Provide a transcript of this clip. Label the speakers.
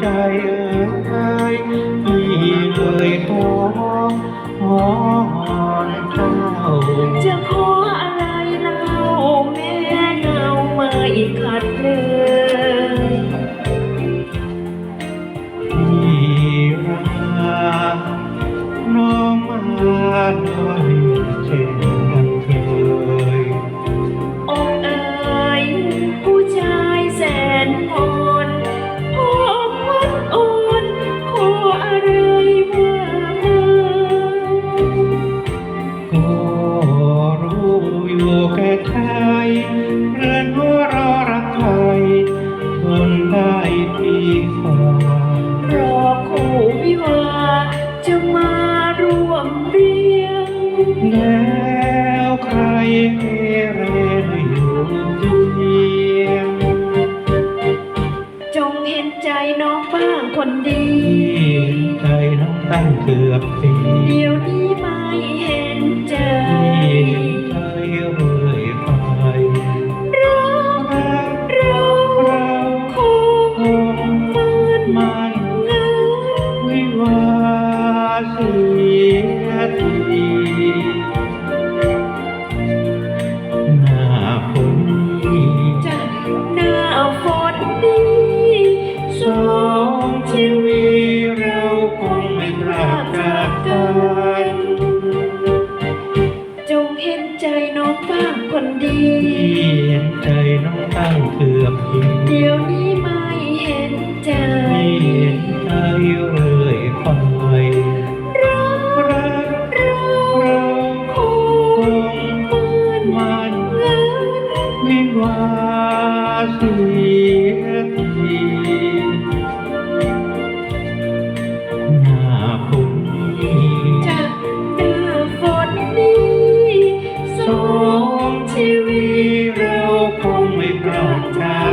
Speaker 1: ใจเอ่ย จะ
Speaker 2: มา
Speaker 1: ร่ว
Speaker 2: มเรี
Speaker 1: ย
Speaker 2: ง
Speaker 1: แล้วใครเกเรอยู่เพียง
Speaker 2: จงเห็นใจน้องบ้างคนดี
Speaker 1: ที่ใจน้องตั้งเกือบปี
Speaker 2: เดี๋ยวนี้ คน
Speaker 1: ดี ที่เห็นใจน้องตั้งเกือบปี
Speaker 2: เดี๋ยวนี้ไม่เห็นใจ
Speaker 1: ที่เห็นใจเรื่อยไป
Speaker 2: รัก
Speaker 1: รัก
Speaker 2: เรา
Speaker 1: เรา
Speaker 2: ค
Speaker 1: ค
Speaker 2: ง
Speaker 1: ง
Speaker 2: มัน
Speaker 1: มัน
Speaker 2: เงา
Speaker 1: วิวาเสี don't die.